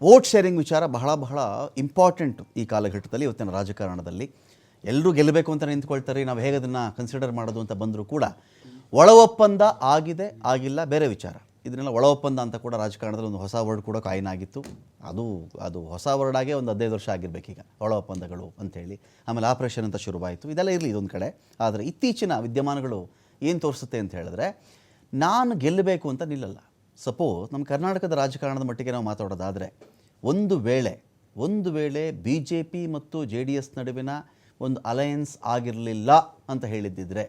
Vote sharing ವಿಚಾರ ಬಹಳ ಬಹಳ ಇಂಪಾರ್ಟೆಂಟ್ ಈ ಕಾಲಘಟ್ಟದಲ್ಲಿ, ಇವತ್ತಿನ ರಾಜಕಾರಣದಲ್ಲಿ. ಎಲ್ಲರೂ ಗೆಲ್ಲಬೇಕು ಅಂತ ನಿಂತ್ಕೊಳ್ತಾರೆ, ನಾವು ಹೇಗೆ ಅದನ್ನು ಕನ್ಸಿಡರ್ ಮಾಡೋದು ಅಂತ ಬಂದರೂ ಕೂಡ ಒಳ ಒಪ್ಪಂದ ಆಗಿದೆ, ಆಗಿಲ್ಲ, ಬೇರೆ ವಿಚಾರ. ಇದನ್ನೆಲ್ಲ ಒಳ ಒಪ್ಪಂದ ಅಂತ ಕೂಡ ರಾಜಕಾರಣದಲ್ಲಿ ಒಂದು ಹೊಸ ವರ್ಡ್ ಕೂಡ ಕಾಯಿನ್ ಆಗಿತ್ತು. ಅದು ಅದು ಹೊಸ ವರ್ಡ್ ಆಗೇ ಒಂದು ಹದಿನೈದು ವರ್ಷ ಆಗಿರ್ಬೇಕೀಗ ಒಳ ಒಪ್ಪಂದಗಳು ಅಂತೇಳಿ ಆಮೇಲೆ ಆಪರೇಷನ್ ಅಂತ ಶುರುವಾಯಿತು. ಇದೆಲ್ಲ ಇರಲಿ ಇದೊಂದು ಕಡೆ. ಆದರೆ ಇತ್ತೀಚಿನ ವಿದ್ಯಮಾನಗಳು ಏನು ತೋರಿಸುತ್ತೆ ಅಂತ ಹೇಳಿದ್ರೆ, ನಾನು ಗೆಲ್ಲಬೇಕು ಅಂತ ನಿಲ್ಲಲ್ಲ. ಸಪೋಸ್ ನಮ್ಮ ಕರ್ನಾಟಕದ ರಾಜಕಾರಣದ ಮಟ್ಟಿಗೆ ನಾವು ಮಾತಾಡೋದಾದರೆ, ಒಂದು ವೇಳೆ ಒಂದು ವೇಳೆ ಬಿ ಜೆ ಪಿ ಮತ್ತು ಜೆ ಡಿ ಎಸ್ ನಡುವಿನ ಒಂದು ಅಲಯನ್ಸ್ ಆಗಿರಲಿಲ್ಲ ಅಂತ ಹೇಳಿದ್ದಿದ್ರೆ,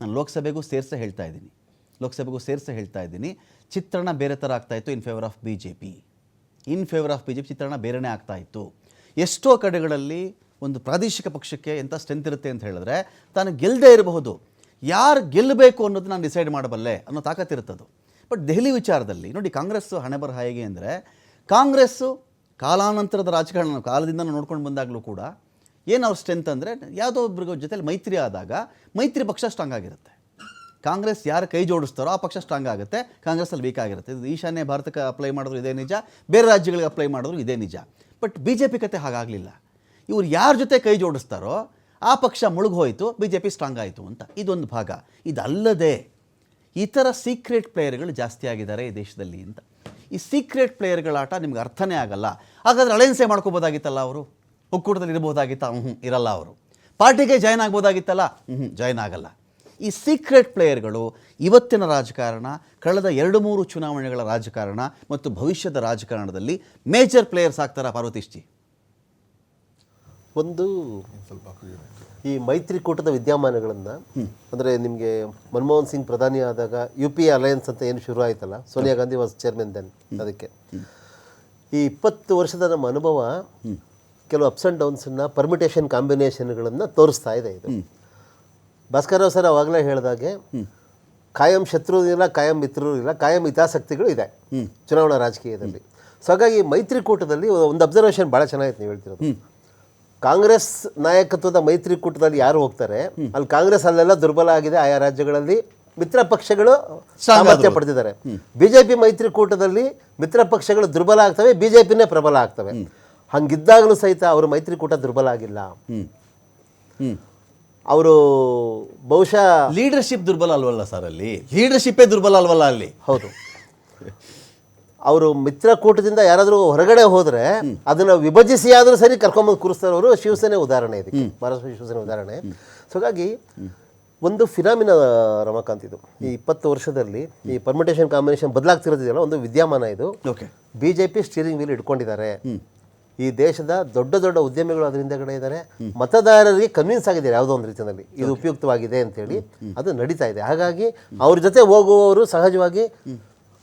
ನಾನು ಲೋಕಸಭೆಗೂ ಸೇರಿಸೇ ಹೇಳ್ತಾ ಇದ್ದೀನಿ. ಲೋಕಸಭೆಗೂ ಸೇರಿಸೇ ಹೇಳ್ತಾ ಇದ್ದೀನಿ. ಚಿತ್ರಣ ಬೇರೆ ಥರ ಆಗ್ತಾಯಿತ್ತು in favour of B J P in favour of B J P ಚಿತ್ರಣ ಬೇರೆನೇ ಆಗ್ತಾ ಇತ್ತು. ಎಷ್ಟೋ ಕಡೆಗಳಲ್ಲಿ ಒಂದು ಪ್ರಾದೇಶಿಕ ಪಕ್ಷಕ್ಕೆ ಎಂಥ ಸ್ಟ್ರೆಂತ್ ಇರುತ್ತೆ ಅಂತ ಹೇಳಿದ್ರೆ, ತಾನು ಗೆಲ್ಲದೇ ಇರಬಹುದು. ಯಾರು ಗೆಲ್ಲಬೇಕು ಅನ್ನೋದು ನಾನು ಡಿಸೈಡ್ ಮಾಡಬಲ್ಲೆ ಅನ್ನೋ ತಾಕತ್ತಿರುತ್ತದು ಬಟ್ ದೆಹಲಿ ವಿಚಾರದಲ್ಲಿ, ನೋಡಿ ಕಾಂಗ್ರೆಸ್ ಹಣೆ ಬರಹ ಹೇಗೆ ಅಂದರೆ, ಕಾಂಗ್ರೆಸ್ಸು ಕಾಲಾನಂತರದ ರಾಜಕಾರಣ ಕಾಲದಿಂದ ನೋಡ್ಕೊಂಡು ಬಂದಾಗಲೂ ಕೂಡ ಏನು ಅವ್ರ ಸ್ಟ್ರೆಂತ್ ಅಂದರೆ, ಯಾವುದೋ ಒಬ್ಬರ ಜೊತೆಲಿ ಮೈತ್ರಿ ಆದಾಗ ಮೈತ್ರಿ ಪಕ್ಷ ಸ್ಟ್ರಾಂಗ್ ಆಗಿರುತ್ತೆ. ಕಾಂಗ್ರೆಸ್ ಯಾರು ಕೈ ಜೋಡಿಸ್ತಾರೋ ಆ ಪಕ್ಷ ಸ್ಟ್ರಾಂಗ್ ಆಗುತ್ತೆ. ಕಾಂಗ್ರೆಸ್ಸಲ್ಲಿ ವೀಕ್ ಆಗಿರುತ್ತೆ. ಇದು ಈಶಾನ್ಯ ಭಾರತಕ್ಕೆ ಅಪ್ಲೈ ಮಾಡಿದ್ರು ಇದೇ ನಿಜ, ಬೇರೆ ರಾಜ್ಯಗಳಿಗೆ ಅಪ್ಲೈ ಮಾಡಿದ್ರು ಇದೇ ನಿಜ. ಬಟ್ ಬಿ ಜೆ ಪಿ ಕತೆ ಹಾಗಾಗಲಿಲ್ಲ. ಇವ್ರು ಯಾರ ಜೊತೆ ಕೈ ಜೋಡಿಸ್ತಾರೋ ಆ ಪಕ್ಷ ಮುಳುಗೋಯಿತು ಬಿ ಜೆ ಪಿ ಸ್ಟ್ರಾಂಗ್ ಆಯಿತು ಅಂತ. ಇದೊಂದು ಭಾಗ. ಇದಲ್ಲದೆ ಇತರ ಸೀಕ್ರೆಟ್ ಪ್ಲೇಯರ್ಗಳು ಜಾಸ್ತಿ ಆಗಿದ್ದಾರೆ ಈ ದೇಶದಲ್ಲಿ ಅಂತ. ಈ ಸೀಕ್ರೆಟ್ ಪ್ಲೇಯರ್ಗಳ ಆಟ ನಿಮ್ಗೆ ಅರ್ಥನೇ ಆಗಲ್ಲ. ಹಾಗಾದರೆ ಅಳೆನ್ಸೆ ಮಾಡ್ಕೋಬೋದಾಗಿತ್ತಲ್ಲ ಅವರು? ಒಕ್ಕೂಟದಲ್ಲಿ ಇರಬಹುದಾಗಿತ್ತ? ಹ್ಞೂ ಇರಲ್ಲ ಅವರು. ಪಾರ್ಟಿಗೆ ಜಾಯ್ನ್ ಆಗ್ಬೋದಾಗಿತ್ತಲ್ಲ? ಹ್ಞೂ ಜಾಯ್ನ್ ಆಗಲ್ಲ. ಈ ಸೀಕ್ರೆಟ್ ಪ್ಲೇಯರ್ಗಳು ಇವತ್ತಿನ ರಾಜಕಾರಣ, ಕಳೆದ ಎರಡು ಮೂರು ಚುನಾವಣೆಗಳ ರಾಜಕಾರಣ ಮತ್ತು ಭವಿಷ್ಯದ ರಾಜಕಾರಣದಲ್ಲಿ ಮೇಜರ್ ಪ್ಲೇಯರ್ಸ್ ಆಗ್ತಾರಾ ಪಾರ್ವತೀಶ್ಜಿ ಒಂದು ಈ ಮೈತ್ರಿಕೂಟದ ವಿದ್ಯಮಾನಗಳನ್ನು, ಅಂದರೆ ನಿಮಗೆ ಮನಮೋಹನ್ ಸಿಂಗ್ ಪ್ರಧಾನಿ ಆದಾಗ ಯು ಪಿ ಅಲಯನ್ಸ್ ಅಂತ ಏನು ಶುರು ಆಯ್ತಲ್ಲ, Sonia Gandhi was chairman then ಅದಕ್ಕೆ. ಈ ಇಪ್ಪತ್ತು ವರ್ಷದ ನಮ್ಮ ಅನುಭವ, ಕೆಲವು ಅಪ್ಸ್ ಆ್ಯಂಡ್ ಡೌನ್ಸನ್ನು ಪರ್ಮಿಟೇಷನ್ ಕಾಂಬಿನೇಷನ್ಗಳನ್ನು ತೋರಿಸ್ತಾ ಇದೆ ಇದು. ಭಾಸ್ಕರರಾವ್ ಸರ್ ಅವಾಗಲೇ ಹೇಳಿದಾಗೆ, ಕಾಯಂ ಶತ್ರು ಇಲ್ಲ ಕಾಯಂ ಮಿತ್ರರು ಇಲ್ಲ ಕಾಯಂ ಹಿತಾಸಕ್ತಿಗಳು ಇದೆ ಚುನಾವಣಾ ರಾಜಕೀಯದಲ್ಲಿ. ಸೊ ಹಾಗಾಗಿ ಮೈತ್ರಿಕೂಟದಲ್ಲಿ ಒಂದು ಅಬ್ಸರ್ವೇಷನ್ ಭಾಳ ಚೆನ್ನಾಗಿತ್ತು ನೀವು ಹೇಳ್ತಿರೋದು. ಕಾಂಗ್ರೆಸ್ ನಾಯಕತ್ವದ ಮೈತ್ರಿಕೂಟದಲ್ಲಿ ಯಾರು ಹೋಗ್ತಾರೆ ಅಲ್ಲಿ ಕಾಂಗ್ರೆಸ್ ಅಲ್ಲೆಲ್ಲ ದುರ್ಬಲ ಆಗಿದೆ ಆಯಾ ರಾಜ್ಯಗಳಲ್ಲಿ ಮಿತ್ರ ಪಕ್ಷಗಳು ಸಾಮರ್ಥ್ಯ ಪಡೆದಿದ್ದಾರೆ. ಬಿಜೆಪಿ ಮೈತ್ರಿಕೂಟದಲ್ಲಿ ಮಿತ್ರ ಪಕ್ಷಗಳು ದುರ್ಬಲ ಆಗ್ತವೆ ಬಿಜೆಪಿನೇ ಪ್ರಬಲ ಆಗ್ತವೆ. ಹಂಗಿದ್ದಾಗಲೂ ಸಹಿತ ಅವರು ಮೈತ್ರಿಕೂಟ ದುರ್ಬಲ ಆಗಿಲ್ಲ. ಅವರು ಬಹುಶಃ ಲೀಡರ್ಶಿಪ್ ದುರ್ಬಲ ಅಲ್ವಲ್ಲ ಸರ್ ಅಲ್ಲಿ? ಲೀಡರ್ಶಿಪ್ಪೇ ದುರ್ಬಲ ಅಲ್ವಲ್ಲ ಅಲ್ಲಿ? ಹೌದು. ಅವರು ಮಿತ್ರಕೂಟದಿಂದ ಯಾರಾದರೂ ಹೊರಗಡೆ ಹೋದ್ರೆ ಅದನ್ನ ವಿಭಜಿಸಿ ಆದರೂ ಸರಿ ಕರ್ಕೊಂಬಂದು ಕೂರಿಸ್ತಾರವರು ಶಿವಸೇನೆ ಉದಾಹರಣೆ ಇದಕ್ಕೆ. ಮಹಾರಾಷ್ಟ್ರ ಶಿವಸೇನೆ ಉದಾಹರಣೆ. ಸೊ ಹಾಗಾಗಿ ಒಂದು ಫಿನಾಮಿನ ರಮಾಕಾಂತ್ ಇದು. ಈ ಇಪ್ಪತ್ತು ವರ್ಷದಲ್ಲಿ ಈ ಪರ್ಮಿಟೇಷನ್ ಕಾಂಬಿನೇಷನ್ ಬದಲಾಗ್ತಿರೋದಿದೆಯಲ್ಲ ಒಂದು ವಿದ್ಯಮಾನ ಇದು. Okay. B J P steering wheel ಇಟ್ಕೊಂಡಿದ್ದಾರೆ. ಈ ದೇಶದ ದೊಡ್ಡ ದೊಡ್ಡ ಉದ್ಯಮಿಗಳು ಅದರಿಂದ ಕಡೆ ಇದ್ದಾರೆ. ಮತದಾರರಿಗೆ ಕನ್ವಿನ್ಸ್ ಆಗಿದ್ದಾರೆ ಯಾವುದೋ ಒಂದು ರೀತಿಯಲ್ಲಿ. ಇದು ಉಪಯುಕ್ತವಾಗಿದೆ ಅಂತೇಳಿ ಅದು ನಡೀತಾ ಇದೆ. ಹಾಗಾಗಿ ಅವ್ರ ಜೊತೆ ಹೋಗುವವರು ಸಹಜವಾಗಿ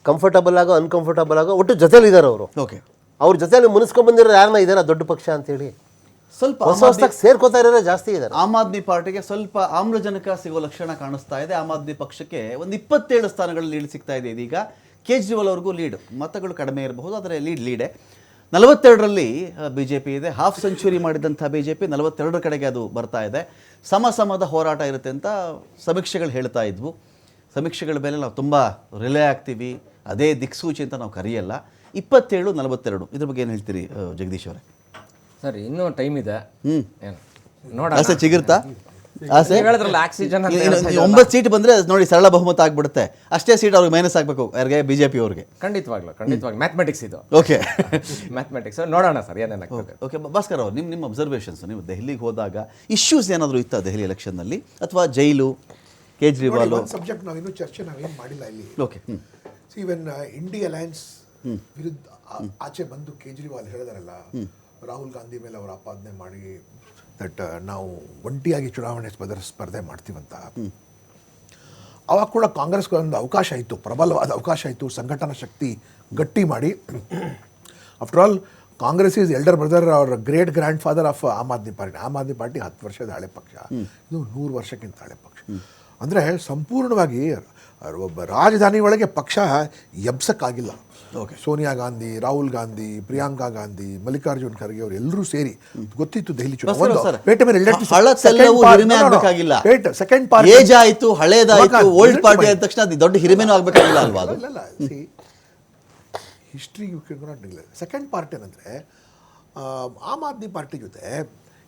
ಕಂಫರ್ಟಬಲ್ ಆಗೋ ಅನ್ಕಂಫರ್ಟಬಲ್ ಆಗೋ ಒಟ್ಟು ಜೊತೆಲಿ ಇದ್ದಾರೆ ಅವರು. ಓಕೆ ಅವ್ರ ಜೊತೆಯಲ್ಲಿ ಮುನಿಸ್ಕೊಂಡ್ ಬಂದಿರೋ ಯಾರನ್ನ ಇದಾರ ದೊಡ್ಡ ಪಕ್ಷ ಅಂತೇಳಿ? ಸ್ವಲ್ಪ ಹೊಸ ಹೊಸದಾಗಿ ಸೇರ್ಕೋತಾ ಇರೋರೇ ಜಾಸ್ತಿ ಇದ್ದಾರೆ ಆಮ್ ಆದ್ಮಿ ಪಾರ್ಟಿಗೆ ಸ್ವಲ್ಪ ಆಮ್ಲಜನಕ ಸಿಗೋ ಲಕ್ಷಣ ಕಾಣಿಸ್ತಾ ಇದೆ. ಆಮ್ ಆದ್ಮಿ ಪಕ್ಷಕ್ಕೆ ಒಂದು ಇಪ್ಪತ್ತೇಳು ಸ್ಥಾನಗಳಲ್ಲಿ ಲೀಡ್ ಸಿಗ್ತಾ ಇದೆ ಇದೀಗ. ಕೇಜ್ರಿವಾಲ್ ಅವ್ರಿಗೂ ಲೀಡ್ ಮತಗಳು ಕಡಿಮೆ ಇರಬಹುದು ಆದರೆ ಲೀಡ್ ಲೀಡೆ ನಲವತ್ತೆರಡರಲ್ಲಿ ಬಿ ಜೆ ಪಿ ಇದೆ. ಹಾಫ್ ಸೆಂಚುರಿ ಮಾಡಿದಂಥ ಬಿ ಜೆ ಪಿ ನಲವತ್ತೆರಡರ ಕಡೆಗೆ ಅದು ಬರ್ತಾ ಇದೆ. ಸಮ ಸಮದ ಹೋರಾಟ ಇರುತ್ತೆ ಅಂತ ಸಮೀಕ್ಷೆಗಳು ಹೇಳ್ತಾ ಇದ್ವು. ಸಮೀಕ್ಷೆಗಳ ಮೇಲೆ ನಾವು ತುಂಬ ರಿಲೇ ಆಗ್ತೀವಿ. ಅದೇ ದಿಕ್ಸೂಚಿ ಅಂತ ನಾವು ಕರೆಯಲ್ಲ ಇಪ್ಪತ್ತೇಳು ನಲವತ್ತೆರಡು. ಇದ್ರ ಬಗ್ಗೆ ಏನು ಹೇಳ್ತೀರಿ ಜಗದೀಶ್ ಅವರೇ? ಸರ್ ಇನ್ನೂ ಟೈಮ್ ಇದೆ. ಹ್ಞೂ ನೋಡಿ ನೋಡ ಆಸೆ ಚಿಗಿರ್ತಾ? ಆಸೆ? ಹೇಳಿದ್ರಲ್ಲ ಆಕ್ಸಿಜನ್ ಒಂಬತ್ತು ಸೀಟ್ ಬಂದ್ರೆ ಅದು ನೋಡಿ ಸರಳ ಬಹುಮತ ಆಗ್ಬಿಡುತ್ತೆ. ಅಷ್ಟೇ ಸೀಟ್ ಅವ್ರಿಗೆ ಮೈನಸ್ ಆಗಬೇಕು ಯಾರಿಗೆ? ಪಿ ಅವ್ರಿಗೆ. ಖಂಡಿತವಾಗ್ಲು ಖಂಡಿತವಾಗಿ ಮ್ಯಾಥಮೆಟಿಕ್ಸ್ ಇದು. ಓಕೆ ಮ್ಯಾಥಮೆಟಿಕ್ಸ್ ನೋಡೋಣ ಸರ್ ಏನೇನಾಗ್ತದೆ ಓಕೆ ಭಾಸ್ಕರ್ ಅವ್ರು ನಿಮ್ಮ ನಿಮ್ಮ ಅಬ್ಸರ್ವೇಷನ್ಸ್ ನೀವು ದೆಹಲಿಗೆ ಹೋದಾಗ ಇಶ್ಯೂಸ್ ಏನಾದರೂ ಇತ್ತಾ ದೆಹಲಿ ಎಲೆಕ್ಷನ್ನಲ್ಲಿ ಅಥವಾ ಜೈಲು ಕೇಜ್ರಿವಾಲ್? ಸಬ್ಜೆಕ್ಟ್ ಸಬ್ಜೆಕ್ಟ್ ಇನ್ನೂ ಚರ್ಚೆ ನಾವೇನು ಮಾಡಿಲ್ಲ ಇಲ್ಲಿ. ಓಕೆ ಹ್ಞೂ ಸಿ ಇವನ್ ಇಂಡಿ ಅಲಯನ್ಸ್ ವಿರುದ್ಧ ಆಚೆ ಬಂದು ಕೇಜ್ರಿವಾಲ್ ಹೇಳಿದಾರಲ್ಲ ರಾಹುಲ್ ಗಾಂಧಿ ಮೇಲೆ ಅವರು ಆಪಾದನೆ ಮಾಡಿ ದಟ್ ನಾವು ಒಂಟಿಯಾಗಿ ಚುನಾವಣೆ ಸ್ಪರ್ಧೆ ಸ್ಪರ್ಧೆ ಮಾಡ್ತೀವಂತ. ಅವಾಗ ಕೂಡ ಕಾಂಗ್ರೆಸ್ಗೆ ಒಂದು ಅವಕಾಶ ಇತ್ತು ಪ್ರಬಲವಾದ ಅವಕಾಶ ಇತ್ತು ಸಂಘಟನಾ ಶಕ್ತಿ ಗಟ್ಟಿ ಮಾಡಿ. After all Congress is elder brother our great grandfather of Aam Aadmi Party. Aam Aadmi Party ಹತ್ತು ವರ್ಷದ ಹಳೆ ಪಕ್ಷ. ಇದು ನೂರು ವರ್ಷಕ್ಕಿಂತ ಹಳೆ ಪಕ್ಷ. ಅಂದರೆ ಸಂಪೂರ್ಣವಾಗಿ ಒಬ್ಬ ರಾಜಧಾನಿ ಒಳಗೆ ಪಕ್ಷ ಎಬ್ಸಕ್ಕಾಗಿಲ್ಲ. ಸೋನಿಯಾ ಗಾಂಧಿ ರಾಹುಲ್ ಗಾಂಧಿ ಪ್ರಿಯಾಂಕಾ ಗಾಂಧಿ ಮಲ್ಲಿಕಾರ್ಜುನ್ ಖರ್ಗೆ ಅವರು ಎಲ್ಲರೂ ಸೇರಿ ಗೊತ್ತಿತ್ತು ದೆಹಲಿ ಚುನಾವಣೆ. ಸೆಕೆಂಡ್ part- ಏಜ್ ಆಯ್ತು ಹಳೇದಾಯ್ತು ಓಲ್ಡ್ ಪಾರ್ಟಿ ಆದ ತಕ್ಷಣ ಅದು ದೊಡ್ಡ ಹಿರಿಮೆನೂ ಆಗಬೇಕಾಗಿಲ್ಲ ಅಲ್ವಾ ಅದು? ಹಿಸ್ಟ್ರಿ ಸೆಕೆಂಡ್ ಪಾರ್ಟ್ ಏನಂದ್ರೆ ಆಮ್ ಆದ್ಮಿ ಪಾರ್ಟಿ ಜೊತೆ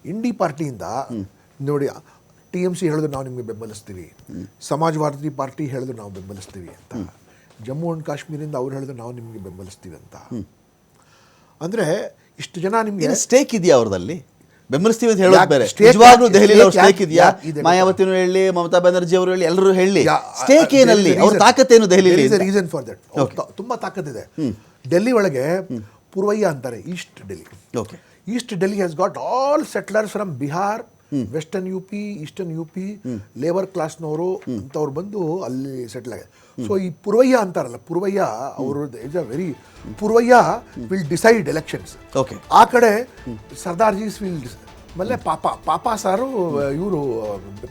ಇಂಡಿ ಪಾರ್ಟಿಯಿಂದ ನೋಡಿ ಟಿ ಎಂ ಸಿ ಹೇಳಿದ್ರು ನಾವು ನಿಮಗೆ ಬೆಂಬಲಿಸ್ತೀವಿ. ಸಮಾಜವಾದಿ ಪಾರ್ಟಿ ಹೇಳಿದ್ರು ನಾವು ಬೆಂಬಲಿಸ್ತೀವಿ ಅಂತ. ಜಮ್ಮು ಆ್ಯಂಡ್ ಕಾಶ್ಮೀರಿಂದ ಅವ್ರು ಹೇಳಿದ್ರು ನಾವು ನಿಮಗೆ ಬೆಂಬಲಿಸ್ತೀವಿ ಅಂತ. ಅಂದರೆ ಇಷ್ಟು ಜನ ನಿಮಗೆ ಸ್ಟೇಕ್ ಇದೆಯಾ ಅವ್ರದಲ್ಲಿ ಬೆಂಬಲಿಸ್ತೀವಿ ಅಂತ ಹೇಳೋದು ಬೇರೆ. ನಿಜವಾಗ್ಲೂ ದೆಹಲಿಯಲ್ಲಿ ಅವ್ರ ಸ್ಟೇಕ್ ಇದೆಯಾ? ಮಾಯಾವತಿನೂ ಹೇಳಿ ಮಮತಾ ಬ್ಯಾನರ್ಜಿ ಅವರು ಹೇಳಿ ಎಲ್ಲರೂ ಹೇಳಿ. ಸ್ಟೇಕ್ ಏನಲ್ಲಿ? ಅವ್ರ. ತಾಕತ್ತೇನು ದೆಹಲಿಯಲ್ಲಿ ರೀಸನ್ ಫಾರ್ ದಟ್ ತುಂಬಾ ತಾಕತ್ತಿದೆ ಡೆಲ್ಲಿ ಒಳಗೆ ಪೂರ್ವಯ್ಯ ಅಂತಾರೆ east Delhi. Okay east Delhi has got all settlers from Bihar western U P eastern U P labour ಕ್ಲಾಸ್ನವರು ಅಂತವ್ರು ಬಂದು ಅಲ್ಲಿ ಸೆಟ್ಲ್ ಆಗಿದೆ. ಸೊ ಈ ಪೂರ್ವಯ್ಯ ಅಂತಾರಲ್ಲ ಪೂರ್ವಯ್ಯ ಅವರು is a very ಪೂರ್ವಯ್ಯ will decide elections okay ಆ ಕಡೆ ಸರ್ದಾರ್ಜೀಸ್ ವಿಲ್ ಆಮೇಲೆ ಪಾಪ ಪಾಪ ಸಾರು ಇವರು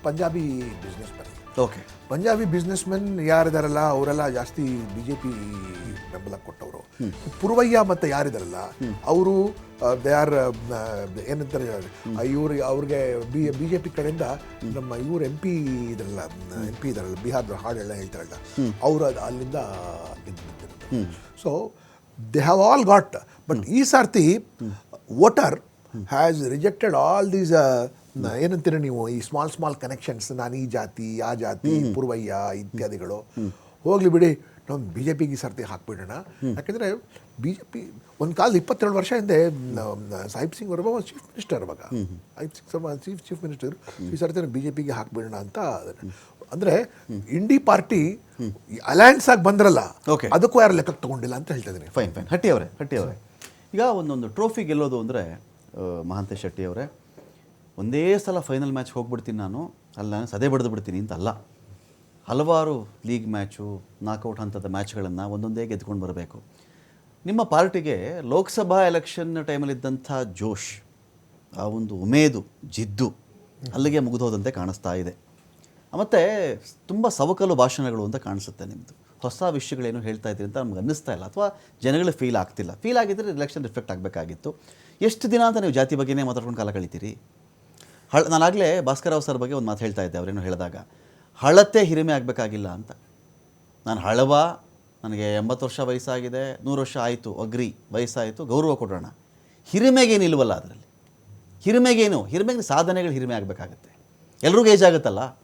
Punjabi businessman okay Punjabi businessman ಯಾರಿದಾರಲ್ಲ ಅವರೆಲ್ಲ ಜಾಸ್ತಿ ಬಿ ಜೆ ಪಿ ಬೆಂಬಲ ಕೊಟ್ಟವರು. ಪೂರ್ವಯ್ಯ ಮತ್ತೆ ಯಾರಿದಾರಲ್ಲ, ಅವರು ದೇ ಆರ್ ಏನಂತಾರೆ ಇವರು ಅವ್ರಿಗೆ ಬಿ ಬಿ ಕಡೆಯಿಂದ ನಮ್ಮ ಇವ್ರು ಎಂ ಪಿ ಇದ್ರಲ್ಲ, ಎಂ ಪಿ ಇದಾರಲ್ಲ, ಬಿಹಾರದ ಹಾಡೆಲ್ಲ ಹೇಳ್ತಾರಲ್ಲ, ಅವರು ಅಲ್ಲಿಂದ so they have all got but ಈ ಸಾರ್ತಿ voter has rejected all these ಏನಂತೀರ ನೀವು, ಈ ಸ್ಮಾಲ್ ಸ್ಮಾಲ್ ಕನೆಕ್ಷನ್ಸ್ ನಾನು ಈ ಜಾತಿ, ಆ ಜಾತಿ, ಪೂರ್ವಯ್ಯ ಇತ್ಯಾದಿಗಳು. ಹೋಗ್ಲಿ ಬಿಡಿ. ನಾವು ಬಿ ಜೆ ಪಿಗೆ ಸರ್ತಿ ಹಾಕ್ಬಿಡೋಣ. ಯಾಕೆಂದರೆ ಬಿ ಜೆ ಪಿ ಒಂದು ಕಾಲದ ಇಪ್ಪತ್ತೆರಡು ವರ್ಷ ಹಿಂದೆ ಸಾಹಿಬ್ ಸಿಂಗ್ ಅವರು ಚೀಫ್ ಮಿನಿಸ್ಟರ್ ಅವಾಗ. ಸಾಹಿಬ್ ಸಿಂಗ್ ಸರ್ಮ ಚೀಫ್ ಚೀಫ್ ಮಿನಿಸ್ಟರ್ ಈ ಸರ್ತಿ ಬಿ ಜೆ ಪಿಗೆ ಹಾಕ್ಬಿಡೋಣ ಅಂತ ಅಂದರೆ ಇಂಡಿ ಪಾರ್ಟಿ ಅಲಯನ್ಸ್ ಆಗಿ ಬಂದ್ರಲ್ಲ ಓಕೆ ಅದಕ್ಕೂ ಯಾರು ಲೆಕ್ಕಕ್ಕೆ ತಗೊಂಡಿಲ್ಲ ಅಂತ ಹೇಳ್ತಾ ಇದ್ದೀನಿ. ಫೈನ್ ಫೈನ್ ಹಟ್ಟಿ ಅವರೇ ಹಟ್ಟಿ ಅವರೇ. ಈಗ ಒಂದೊಂದು ಟ್ರೋಫಿ ಗೆಲ್ಲೋದು ಅಂದರೆ ಮಹಾಂತೇಶ್ ಶೆಟ್ಟಿ ಅವರೇ. ಒಂದೇ ಸಲ ಫೈನಲ್ ಮ್ಯಾಚ್ ಹೋಗ್ಬಿಡ್ತೀನಿ ನಾನು. ಅಲ್ಲ ನಾನು ಸದೆ ಬಡ್ದು ಬಿಡ್ತೀನಿ ಅಂತ ಅಲ್ಲ. ಹಲವಾರು ಲೀಗ್ ಮ್ಯಾಚು ನಾಕೌಟ್ ಹಂತದ ಮ್ಯಾಚ್ಗಳನ್ನು ಒಂದೊಂದೇ ಗೆದ್ಕೊಂಡು ಬರಬೇಕು. ನಿಮ್ಮ ಪಾರ್ಟಿಗೆ ಲೋಕಸಭಾ ಎಲೆಕ್ಷನ್ ಟೈಮಲ್ಲಿದ್ದಂಥ ಜೋಶ್, ಆ ಒಂದು ಉಮೇದು, ಜಿದ್ದು ಅಲ್ಲಿಗೆ ಮುಗಿದೋದಂತೆ ಕಾಣಿಸ್ತಾ ಇದೆ. ಮತ್ತು ತುಂಬ ಸವಕಲು ಭಾಷಣಗಳು ಅಂತ ಕಾಣಿಸುತ್ತೆ ನಿಮ್ಮದು ಹೊಸ ವಿಷಯಗಳೇನು ಹೇಳ್ತಾ ಇದ್ದೀರಿ ಅಂತ ನಮ್ಗೆ ಅನ್ನಿಸ್ತಾ ಇಲ್ಲ ಅಥವಾ ಜನಗಳು ಫೀಲ್ ಆಗ್ತಿಲ್ಲ. ಫೀಲ್ ಆಗಿದ್ದರೆ ಎಲೆಕ್ಷನ್ ರಿಫ್ಲೆಕ್ಟ್ ಆಗಬೇಕಾಗಿತ್ತು. ಎಷ್ಟು ದಿನ ಅಂತ ನೀವು ಜಾತಿ ಬಗ್ಗೆನೇ ಮಾತಾಡ್ಕೊಂಡು ಕಾಲ ಕಳಿತೀರಿ? ಹಳ ನಾನಾಗಲೇ ಭಾಸ್ಕರರಾವ್ ಸರ್ ಬಗ್ಗೆ ಒಂದು ಮಾತು ಹೇಳ್ತಾ ಇದ್ದೆ, ಅವರೇನು ಹೇಳಿದಾಗ. ಹಳತೆ ಹಿರಿಮೆ ಆಗಬೇಕಾಗಿಲ್ಲ ಅಂತ. ನಾನು ಹಳವ, ನನಗೆ ಎಂಬತ್ತು ವರ್ಷ ವಯಸ್ಸಾಗಿದೆ, ನೂರು ವರ್ಷ ಆಯಿತು, ಅಗ್ರಿ, ವಯಸ್ಸಾಯಿತು, ಗೌರವ ಕೊಡೋಣ. ಹಿರಿಮೆಗೇನು ಇಲ್ವಲ್ಲ ಅದರಲ್ಲಿ? ಹಿರಿಮೆಗೇನು ಹಿರಿಮೆಗೆ ಸಾಧನೆಗಳು ಹಿರಿಮೆ ಆಗಬೇಕಾಗತ್ತೆ. ಎಲ್ರಿಗೂ ಏಜ್ ಆಗುತ್ತಲ್ಲ?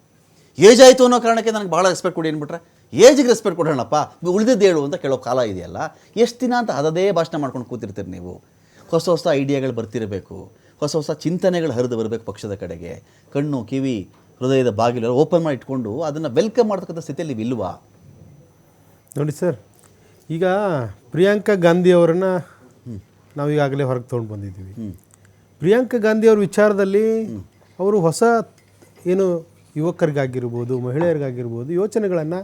ಏಜ್ ಆಯಿತು ಅನ್ನೋ ಕಾರಣಕ್ಕೆ ನನಗೆ ಭಾಳ ರೆಸ್ಪೆಕ್ಟ್ ಕೊಡಿ ಅಂದ್ಬಿಟ್ರೆ ಏಜಿಗೆ ರೆಸ್ಪೆಕ್ಟ್ ಕೊಡೋಣಪ್ಪ ಉಳಿದಿದ್ದು ಹೇಳು ಅಂತ ಕೇಳೋ ಕಾಲ ಇದೆಯಲ್ಲ? ಎಷ್ಟು ದಿನ ಅಂತ ಅದೇ ಭಾಷಣ ಮಾಡ್ಕೊಂಡು ಕೂತಿರ್ತೀರಿ ನೀವು? ಹೊಸ ಹೊಸ ಐಡಿಯಾಗಳು ಬರ್ತಿರಬೇಕು. ಹೊಸ ಹೊಸ ಚಿಂತನೆಗಳು ಹರಿದು ಬರಬೇಕು ಪಕ್ಷದ ಕಡೆಗೆ. ಕಣ್ಣು, ಕಿವಿ ಹೃದಯದ ಬಾಗಿಲು ಓಪನ್ ಮಾಡಿ ಇಟ್ಕೊಂಡು ಅದನ್ನು ವೆಲ್ಕಮ್ ಮಾಡ್ತಕ್ಕಂಥ ಸ್ಥಿತಿಯಲ್ಲಿ ಇಲ್ವಾ? ನೋಡಿ ಸರ್ ಈಗ ಪ್ರಿಯಾಂಕಾ ಗಾಂಧಿ ಅವರನ್ನು ನಾವು ಈಗಾಗಲೇ ಹೊರಗೆ ತೊಗೊಂಡು ಬಂದಿದ್ದೀವಿ. ಪ್ರಿಯಾಂಕಾ ಗಾಂಧಿ ಅವ್ರ ವಿಚಾರದಲ್ಲಿ ಅವರು ಹೊಸ ಏನು ಯುವಕರಿಗಾಗಿರ್ಬೋದು ಮಹಿಳೆಯರಿಗಾಗಿರ್ಬೋದು ಯೋಚನೆಗಳನ್ನು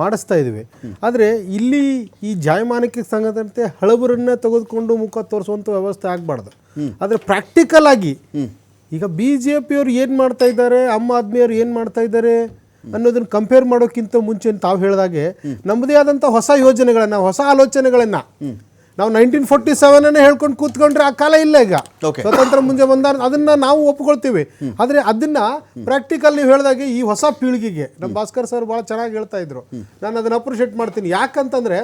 ಮಾಡಿಸ್ತಾ ಇದ್ದೀವಿ ಆದರೆ ಇಲ್ಲಿ ಈ ಜಾಯಮಾನಕ್ಕೆ ಸಂಗತಂತೆ ಹಳಬರನ್ನ ತೆಗೆದುಕೊಂಡು ಮುಖ ತೋರಿಸುವಂಥ ವ್ಯವಸ್ಥೆ ಆಗಬಾರ್ದು. ಆದರೆ ಪ್ರಾಕ್ಟಿಕಲ್ ಆಗಿ ಈಗ ಬಿ ಜೆ ಪಿಯವ್ರು ಏನು ಮಾಡ್ತಾ ಇದ್ದಾರೆ? ಆಮ್ ಆದ್ಮಿಯವ್ರು ಏನು ಮಾಡ್ತಾ ಇದ್ದಾರೆ? ಅನ್ನೋದನ್ನು ಕಂಪೇರ್ ಮಾಡೋಕ್ಕಿಂತ ಮುಂಚೆ ತಾವು ಹೇಳಿದಾಗೆ ನಮ್ಮದೇ ಆದಂಥ ಹೊಸ ಯೋಜನೆಗಳನ್ನು ಹೊಸ ಆಲೋಚನೆಗಳನ್ನು ನಾವು ನೈನ್ಟೀನ್ ಫೋರ್ಟಿ ಸೆವೆನ್ ಅನ್ನೇ ಹೇಳ್ಕೊಂಡು ಕೂತ್ಕೊಂಡ್ರೆ ಆ ಕಾಲ ಇಲ್ಲ ಈಗ. ಸ್ವತಂತ್ರ ಮುಂಜೆ ಬಂದ ಅದನ್ನ ನಾವು ಒಪ್ಕೊಳ್ತೀವಿ. ಆದರೆ ಅದನ್ನ ಪ್ರಾಕ್ಟಿಕಲ್ ನೀವು ಹೇಳಿದಾಗೆ ಈ ಹೊಸ ಪೀಳಿಗೆಗೆ ನಮ್ಮ ಭಾಸ್ಕರ್ ಸರ್ ಭಾಳ ಚೆನ್ನಾಗಿ ಹೇಳ್ತಾ ಇದ್ರು. ನಾನು ಅದನ್ನ ಅಪ್ರಿಷಿಯೇಟ್ ಮಾಡ್ತೀನಿ. ಯಾಕಂತಂದ್ರೆ